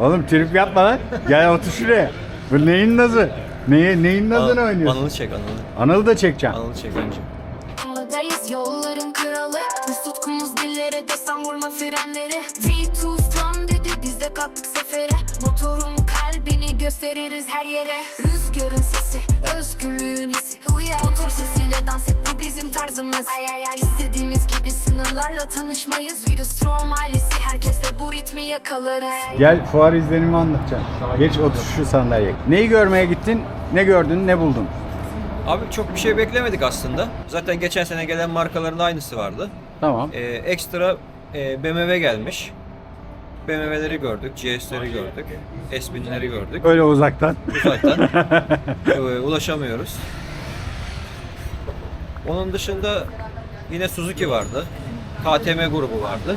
Oğlum trip yapma lan. Gel otur şuraya. Bu neyin nazı? Neye, neyin nazını Anıl- oynuyorsun? Anıl'ı çek Anıl'ı. Anıl'ı da çekeceğim. Anıl'ı çek önce. Yoldayız yolların kralı Biz tutkumuz dillere desem vurma frenleri V2 slam dedi biz de kalktık sefere kalbini gösteririz her yere Rüzgarın sesi özgürlüğün hissi Uya motor sesiyle dans et bu bizim tarzımız Ay ay ay istediğimiz gibi sınırlarla tanışmayız the Strom ailesi herkesle bu ritmi yakalarız Gel fuar izlenimi anlatacağım. Geç otur şu sandalyeye. Neyi görmeye gittin? Ne gördün? Ne buldun? Abi çok bir şey beklemedik aslında. Zaten geçen sene gelen markaların aynısı vardı. Tamam. Ee, ekstra e, BMW gelmiş. BMW'leri gördük, GS'leri gördük, S1000'leri gördük. Öyle uzaktan. Uzaktan e, ulaşamıyoruz. Onun dışında yine Suzuki vardı. KTM grubu vardı.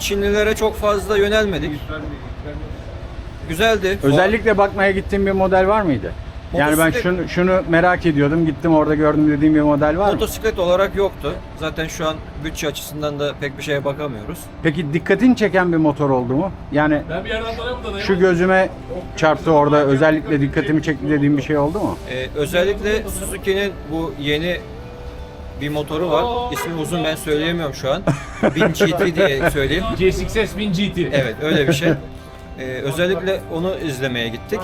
Çinlilere çok fazla yönelmedik. Güzeldi. Özellikle bakmaya gittiğin bir model var mıydı? Yani ben Motosiklet- şunu, şunu merak ediyordum. Gittim orada gördüm dediğim bir model var mı? Motosiklet olarak yoktu. Zaten şu an bütçe açısından da pek bir şeye bakamıyoruz. Peki dikkatini çeken bir motor oldu mu? Yani Ben bir yerden tanıyorum da şu gözüme çarptı orada özellikle dikkatimi çekti dediğim bir şey oldu mu? Ee, özellikle Suzuki'nin bu yeni bir motoru var. İsmi uzun ben söyleyemiyorum şu an. 1000 GT diye söyleyeyim. G6S 1000 GT. Evet öyle bir şey. Ee, özellikle onu izlemeye gittik.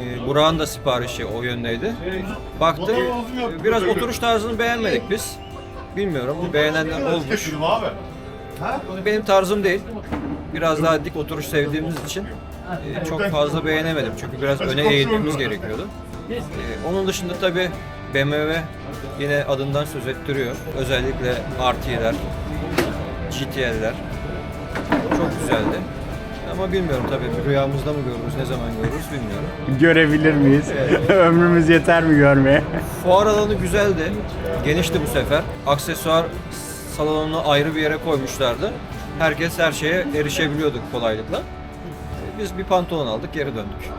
Ee, Burak'ın da siparişi o yöndeydi. Baktık. Ee, Biraz oturuş tarzını beğenmedik biz. Bilmiyorum beğenenler olmuş. Benim tarzım değil. Biraz daha dik oturuş sevdiğimiz için e, çok fazla beğenemedim. Çünkü biraz öne eğilmemiz gerekiyordu. Ee, Onun dışında tabi BMW yine adından söz ettiriyor. Özellikle RT'ler, GT'ler çok güzeldi. Ama bilmiyorum tabii rüyamızda mı görürüz, ne zaman görürüz bilmiyorum. Görebilir miyiz? Ömrümüz yeter mi görmeye? Fuar alanı güzeldi. Genişti bu sefer. Aksesuar salonunu ayrı bir yere koymuşlardı. Herkes her şeye erişebiliyordu kolaylıkla. Biz bir pantolon aldık, geri döndük.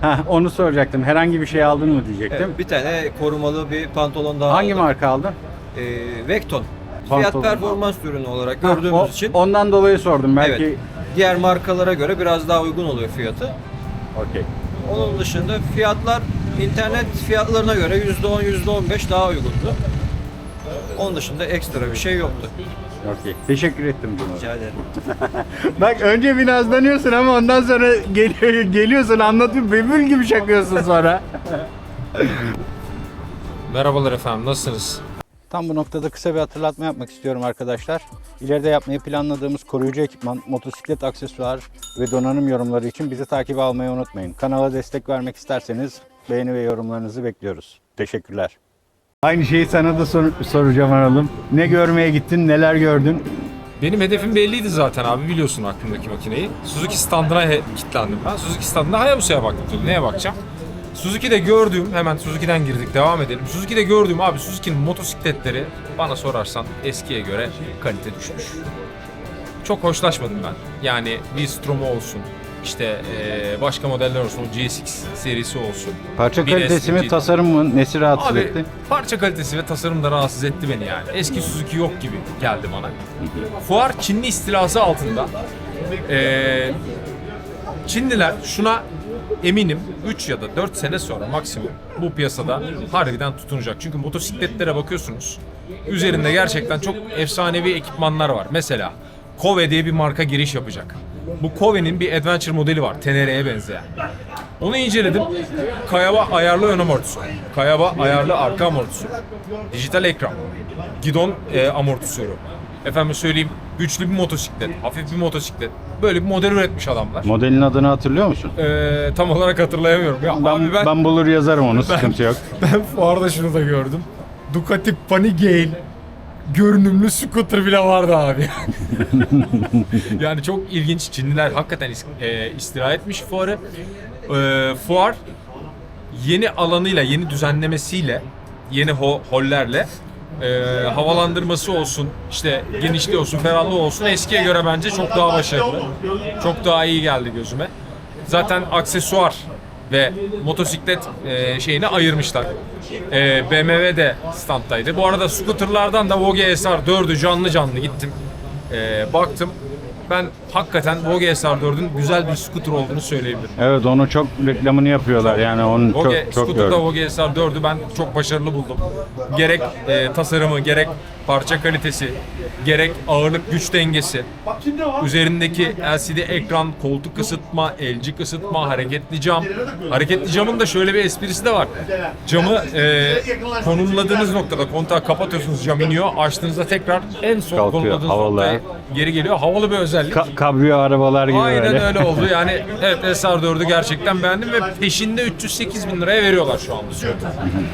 Heh, onu soracaktım. Herhangi bir şey aldın mı diyecektim. Evet, bir tane korumalı bir pantolon daha Hangi aldık. marka aldın? Ee, Vecton. Fiyat Pantolon. performans ürünü olarak Ha, gördüğümüz o- için Ondan dolayı sordum. Belki evet, diğer markalara göre biraz daha uygun oluyor fiyatı. Okey. Onun dışında fiyatlar internet fiyatlarına göre %10 %15 daha uygundu. Onun dışında ekstra bir şey yoktu. Okey. Teşekkür ettim bunu. Rica ederim. Bak önce bir nazlanıyorsun ama ondan sonra geliyor, geliyorsun anlatıyorsun bülbül gibi şakıyorsun sonra. Merhabalar efendim nasılsınız? Tam bu noktada kısa bir hatırlatma yapmak istiyorum arkadaşlar. İleride yapmayı planladığımız koruyucu ekipman, motosiklet aksesuar ve donanım yorumları için bizi takip almayı unutmayın. Kanala destek vermek isterseniz beğeni ve yorumlarınızı bekliyoruz. Teşekkürler. Aynı şeyi sana da sor- soracağım Aralım. Ne görmeye gittin, neler gördün? Benim hedefim belliydi zaten abi biliyorsun aklımdaki makineyi. Suzuki standına he- kilitlendim ben. Suzuki standında Hayabusa'ya baktım. Neye bakacağım? Suzuki'de gördüğüm, hemen Suzuki'den girdik devam edelim. Suzuki'de gördüğüm abi Suzuki'nin motosikletleri bana sorarsan eskiye göre kalite düşmüş. Çok hoşlaşmadım ben. Yani V-Strom'u olsun, işte başka modeller olsun, o GSX serisi olsun. Parça Bir kalitesi mi, tasarım mı, nesi rahatsız Abi etti? parça kalitesi ve tasarım da rahatsız etti beni yani. Eski Suzuki yok gibi geldi bana. Fuar Çinli istilası altında. Ee, Çinliler şuna eminim 3 ya da 4 sene sonra maksimum bu piyasada harbiden tutunacak. Çünkü motosikletlere bakıyorsunuz. Üzerinde gerçekten çok efsanevi ekipmanlar var. Mesela Kove diye bir marka giriş yapacak. Bu Kove'nin bir adventure modeli var. Tenere'ye benzeyen. Onu inceledim. Kayaba ayarlı ön amortisör. Kayaba ayarlı arka amortisör. Dijital ekran. Gidon e, amortisörü. Efendim söyleyeyim güçlü bir motosiklet, hafif bir motosiklet. Böyle bir model üretmiş adamlar. Modelin adını hatırlıyor musun? Ee, tam olarak hatırlayamıyorum. Ya Ben, abi ben, ben bulur yazarım onu, sıkıntı yok. ben fuarda şunu da gördüm. Ducati Panigale görünümlü scooter bile vardı abi. yani çok ilginç. Çinliler hakikaten is- e, istila etmiş fuarı. E, fuar yeni alanıyla, yeni düzenlemesiyle, yeni ho- hollerle e, havalandırması olsun, işte genişliği olsun, ferahlığı olsun eskiye göre bence çok daha başarılı. Çok daha iyi geldi gözüme. Zaten aksesuar ve motosiklet e, şeyini ayırmışlar. E, BMW de standtaydı. Bu arada scooterlardan da Vogue SR 4'ü canlı canlı gittim. E, baktım. Ben hakikaten Vogue SR4'ün güzel bir scooter olduğunu söyleyebilirim. Evet onu çok reklamını yapıyorlar yani onun Vogue, çok çok scooter'da gördüm. Vogue SR4'ü ben çok başarılı buldum. Gerek e, tasarımı, gerek parça kalitesi, gerek ağırlık güç dengesi, üzerindeki LCD ekran, koltuk ısıtma, elcik ısıtma, hareketli cam. Hareketli camın da şöyle bir esprisi de var. Camı e, konumladığınız noktada kontağı kapatıyorsunuz, cam iniyor. Açtığınızda tekrar en son Kalkıyor, konumladığınız havalı noktaya geri geliyor. Havalı bir özellik. Ka- kabriyo arabalar gibi Aynen böyle. öyle oldu. Yani evet SR4'ü gerçekten beğendim ve peşinde 308 bin liraya veriyorlar şu anda.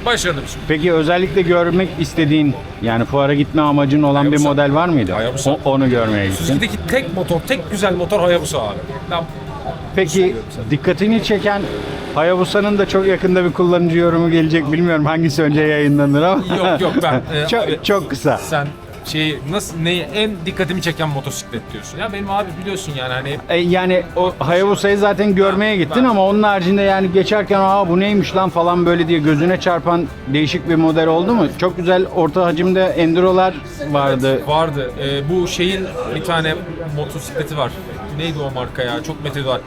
Başarılı bir şey. Peki özellikle görmek istediğin yani fuara gitme amacın olan bir Hayabusa. model var mıydı? Hayabusa. O- onu görmeye gittin. Suzuki'deki tek motor, tek güzel motor Hayabusa abi. Ben Peki dikkatini çeken Hayabusa'nın da çok yakında bir kullanıcı yorumu gelecek. Bilmiyorum hangisi önce yayınlanır ama. Yok, yok, ben, e, çok, çok kısa. sen şey nasıl neyi en dikkatimi çeken motosiklet diyorsun. Ya benim abi biliyorsun yani hani E, yani o Hayabusa'yı zaten görmeye gittin ben- ama onun haricinde yani geçerken aa bu neymiş lan falan böyle diye gözüne çarpan değişik bir model oldu mu? Çok güzel orta hacimde endurolar vardı. vardı. E, bu şeyin bir tane motosikleti var. Neydi o marka ya? Çok metodi var.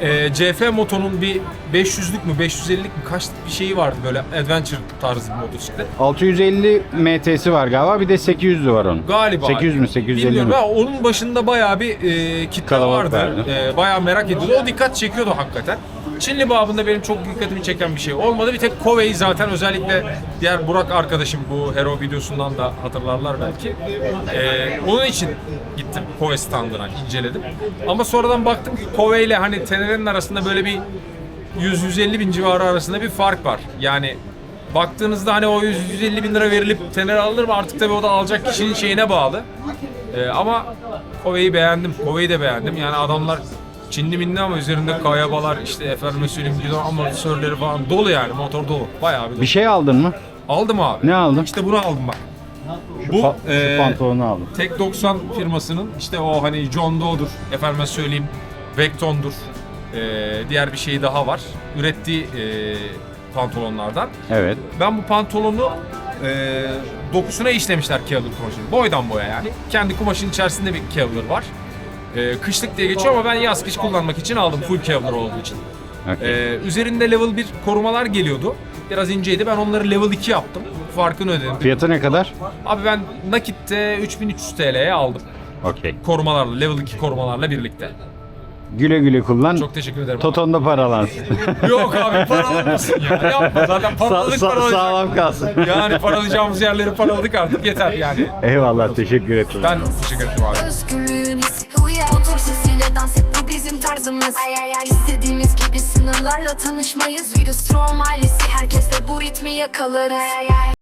E, CF Moto'nun bir 500'lük mü 550'lik mi kaç bir şeyi vardı böyle adventure tarzı bir motosiklet. 650 MT'si var galiba bir de 800'lü var onun. Galiba. 800 mü 850 Bilmiyorum mi? ama onun başında bayağı bir e, kitle Kalabalık vardı. vardı. E, bayağı merak ediyordu. O dikkat çekiyordu hakikaten. Çinli babında benim çok dikkatimi çeken bir şey olmadı. Bir tek Kovei zaten özellikle diğer Burak arkadaşım bu Hero videosundan da hatırlarlar belki. E, onun için gittim Kovei standına inceledim. Ama sonradan baktım ki Kovei ile hani Tenere'nin arasında böyle bir 100-150 bin civarı arasında bir fark var. Yani baktığınızda hani o 100-150 bin lira verilip Tenere alınır mı artık tabii o da alacak kişinin şeyine bağlı. Ee, ama Kovei'yi beğendim. Kovei'yi de beğendim. Yani adamlar Çinli minli ama üzerinde kayabalar işte efendime söyleyeyim gidon amortisörleri falan dolu yani motor dolu. Bayağı bir dolu. Bir şey aldın mı? Aldım abi. Ne aldın? İşte bunu aldım bak. Bu Pa- şu pantolonu aldım. Tek 90 firmasının işte o hani John Doe'dur, efendime söyleyeyim Vecton'dur, ee, diğer bir şey daha var. Ürettiği ee, pantolonlardan. Evet. Ben bu pantolonu ee, dokusuna işlemişler Kevlar kumaşını. Boydan boya yani. Kendi kumaşın içerisinde bir Kevlar var. Ee, kışlık diye geçiyor ama ben yaz kış kullanmak için aldım full Kevlar olduğu için. Okey. Ee, üzerinde level 1 korumalar geliyordu. Biraz inceydi. Ben onları level 2 yaptım. Farkını ödedim. Fiyatı ne kadar? Abi ben nakitte 3300 TL'ye aldım. Okey. Korumalarla, level 2 korumalarla birlikte. Güle güle kullan. Çok teşekkür ederim. Totonda paralansın. Yok abi paralanmasın ya. Yapma zaten Sa- paraladık sa- paralayacak. sağlam kalsın. Yani paralayacağımız yerleri paraladık artık yeter yani. Eyvallah teşekkür ederim. Ben teşekkür ederim abi. Tarzımız Ay ay ay İstediğimiz gibi sınırlarla tanışmayız. We the strong ailesi Herkes de bu ritmi yakalarız. Ay ay ay